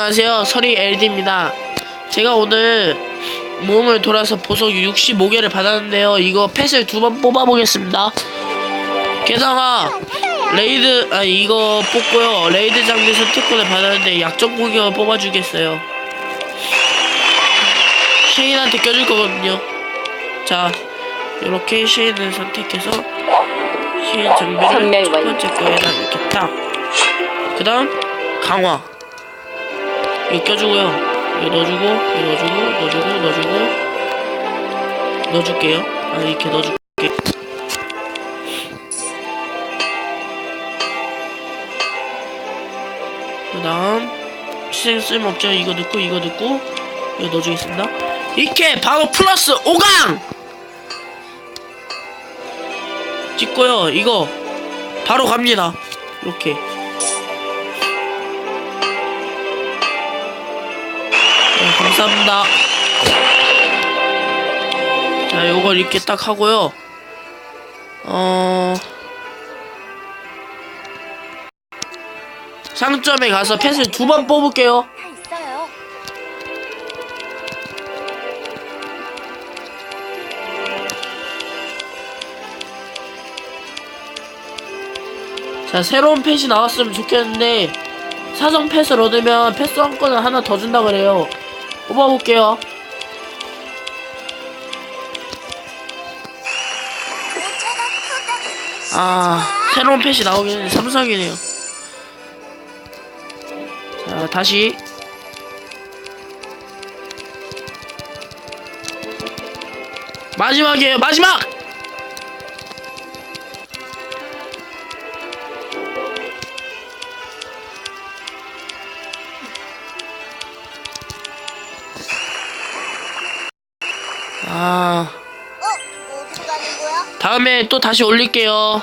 안녕하세요. 서리 LD입니다. 제가 오늘 모험을 돌아서 보석 65개를 받았는데요. 이거 펫을 두 번 뽑아보겠습니다. 게다가 레이드 아 이거 뽑고요. 레이드 장비 선택권을 받았는데 약점 공격을 뽑아주겠어요. 쉐인한테 껴줄 거거든요. 자, 이렇게 쉐인을 선택해서 쉐인 장비를 첫. 번째 거에다 이렇게 딱. 그다음 강화. 이거 껴주고요. 이거 넣어주고, 이거 넣어주고, 넣어주고, 넣어주고, 넣어줄게요. 아, 이렇게 넣어줄게. 그 다음, 시생 쓸모없죠? 이거 넣고, 이거 넣고, 이거 넣어주겠습니다. 이렇게 바로 플러스 5강! 찍고요, 이거, 바로 갑니다. 이렇게. 감사합니다. 자, 요걸 이렇게 딱 하고요. 어... 상점에 가서 펫을 두 번 뽑을게요. 자, 새로운 펫이 나왔으면 좋겠는데, 사성 펫을 얻으면 펫 수강권을 하나 더 준다 그래요. 뽑아볼게요. 아, 새로운 펫이 나오긴 삼성이네요. 자, 다시. 마지막이에요, 마지막! 아, 어? 어디로 가는 거야? 다음에 또 다시 올릴게요.